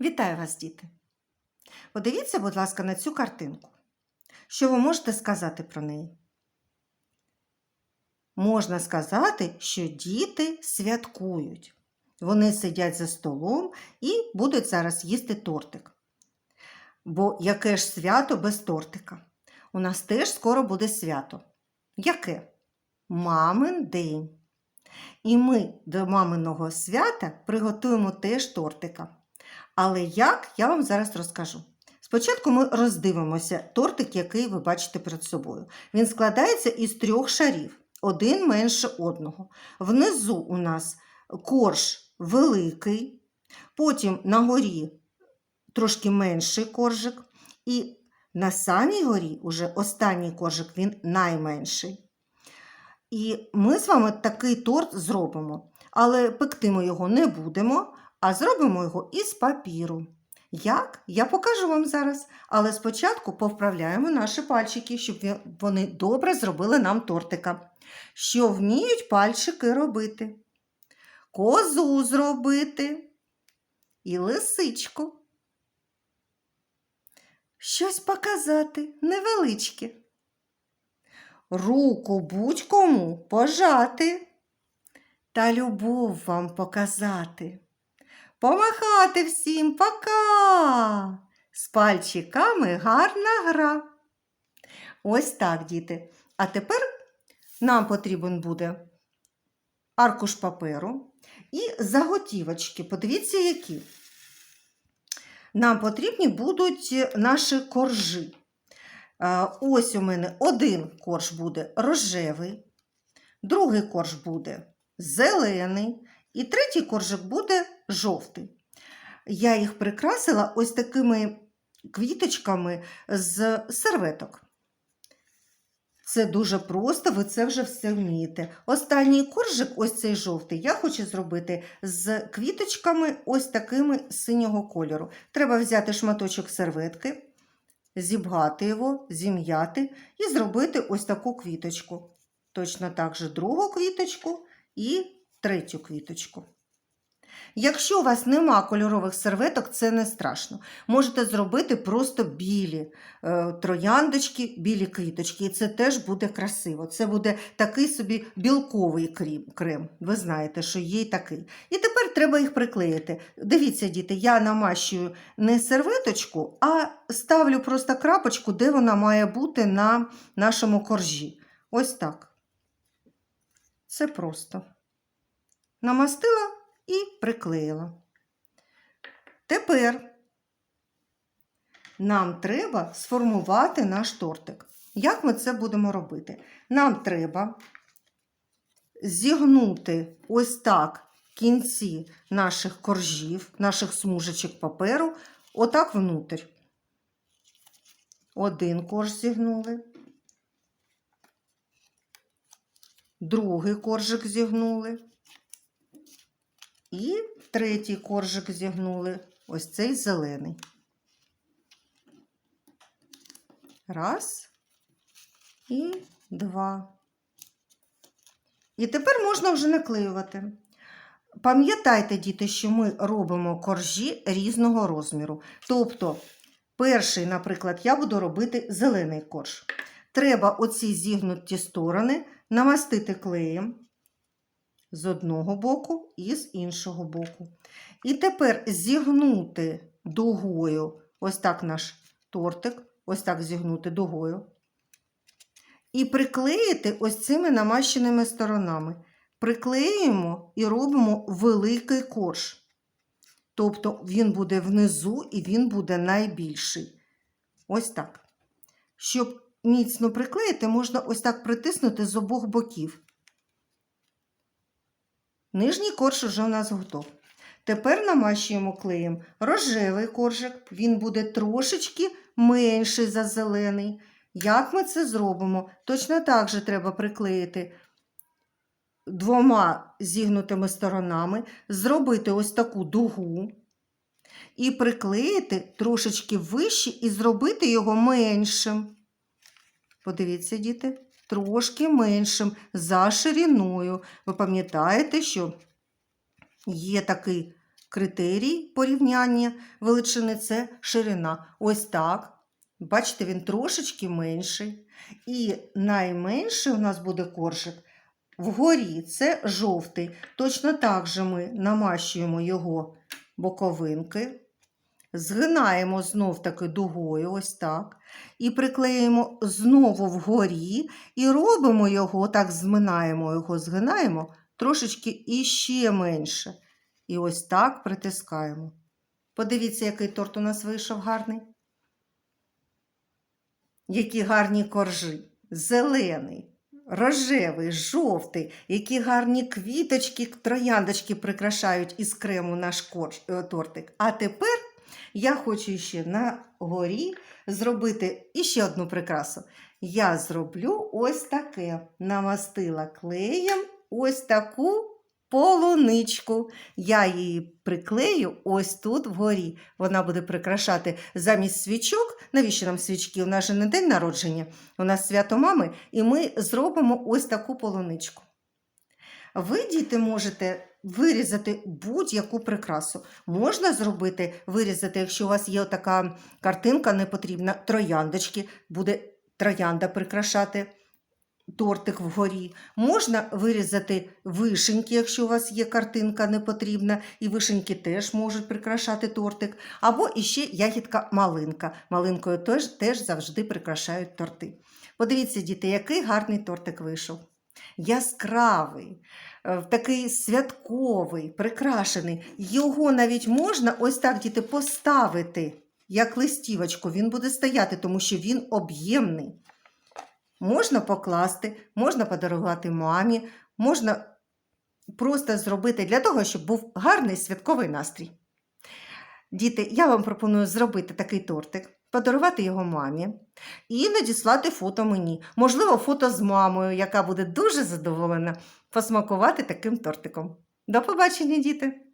Вітаю вас, діти! Подивіться, будь ласка, на цю картинку. Що ви можете сказати про неї? Можна сказати, що діти святкують. Вони сидять за столом і будуть зараз їсти тортик. Бо яке ж свято без тортика? У нас теж скоро буде свято. Яке? Мамин день. І ми до маминого свята приготуємо теж тортика. Але як, я вам зараз розкажу. Спочатку ми роздивимося тортик, який ви бачите перед собою. Він складається із трьох шарів, один менше одного. Внизу у нас корж великий, потім на горі трошки менший коржик, і на самій горі, уже останній коржик, він найменший. І ми з вами такий торт зробимо, але пекти ми його не будемо, а зробимо його із папіру. Як? Я покажу вам зараз, але спочатку повправляємо наші пальчики, щоб вони добре зробили нам тортика. Що вміють пальчики робити? Козу зробити і лисичку. Щось показати невеличке. Руку будь-кому пожати та любов вам показати. Помахати всім пока! З пальчиками гарна гра. Ось так, діти. А тепер нам потрібен буде аркуш паперу і заготівочки. Подивіться, які. Нам потрібні будуть наші коржі. Е, Ось у мене один корж буде рожевий, другий корж буде зелений, і третій коржик буде жовтий. Я їх прикрасила ось такими квіточками з серветок. Це дуже просто, ви це вже все вмієте. Останній коржик, ось цей жовтий, я хочу зробити з квіточками ось такими синього кольору. Треба взяти шматочок серветки, зібгати його, зім'яти і зробити ось таку квіточку. Точно так же другу квіточку і третю квіточку. Якщо у вас нема кольорових серветок, це не страшно. Можете зробити просто білі е, трояндочки, білі квіточки, і це теж буде красиво. Це буде такий собі білковий крем. крем. Ви знаєте, що є такий. І тепер треба їх приклеїти. Дивіться, діти, я намащую не серветочку, а ставлю просто крапочку, де вона має бути на нашому коржі. Ось так. Це просто. Намастила і приклеїла. Тепер нам треба сформувати наш тортик. Як ми це будемо робити? Нам треба зігнути ось так кінці наших коржів, наших смужечок паперу, отак внутрь. Один корж зігнули, другий коржик зігнули. І третій коржик зігнули, ось цей зелений. Раз і два. І тепер можна вже наклеювати. Пам'ятайте, діти, що ми робимо коржі різного розміру. Тобто, перший, наприклад, я буду робити зелений корж. Треба оці зігнуті сторони намастити клеєм з одного боку і з іншого боку. І тепер зігнути дугою, ось так наш тортик, ось так зігнути дугою. І приклеїти ось цими намащеними сторонами. Приклеюємо і робимо великий корж. Тобто він буде внизу і він буде найбільший. Ось так. Щоб міцно приклеїти, можна ось так притиснути з обох боків. Нижній корж уже у нас готов. Тепер намащуємо клеєм рожевий коржик, він буде трошечки менший за зелений. Як ми це зробимо? Точно так же треба приклеїти двома зігнутими сторонами, зробити ось таку дугу і приклеїти трошечки вище і зробити його меншим. Подивіться, діти трошки меншим за шириною. Ви пам'ятаєте, що є такий критерій порівняння величини це ширина. Ось так. Бачите, він трошечки менший. І найменший у нас буде коржик вгорі, це жовтий. Точно так же ми намащуємо його боковинки, згинаємо знов таки дугою, ось так. І приклеїмо знову вгорі, і робимо його, так зминаємо його, згинаємо трошечки іще менше. І ось так притискаємо. Подивіться, який торт у нас вийшов гарний. Які гарні коржі. Зелений, рожевий, жовтий, які гарні квіточки, трояндочки прикрашають із крему наш корж, е, тортик. А тепер я хочу ще на горі зробити іще одну прикрасу. Я зроблю ось таке. Намастила клеєм ось таку полуничку. Я її приклею ось тут вгорі. Вона буде прикрашати замість свічок. Навіщо нам свічки? У нас же не день народження, у нас свято мами, і ми зробимо ось таку полуничку. Ви, діти, можете вирізати будь-яку прикрасу. Можна зробити, вирізати, якщо у вас є така картинка не потрібна, трояндочки, буде троянда прикрашати тортик вгорі. Можна вирізати вишеньки, якщо у вас є картинка не потрібна, і вишеньки теж можуть прикрашати тортик. Або іще ягідка малинка. Малинкою теж, теж завжди прикрашають торти. Подивіться, діти, який гарний тортик вийшов. Яскравий, е, такий святковий, прикрашений. Його навіть можна ось так, діти, поставити, як листівочку. Він буде стояти, тому що він об'ємний. Можна покласти, можна подарувати мамі, можна просто зробити для того, щоб був гарний святковий настрій. Діти, я вам пропоную зробити такий тортик, подарувати його мамі і надіслати фото мені. Можливо, фото з мамою, яка буде дуже задоволена посмакувати таким тортиком. До побачення, діти!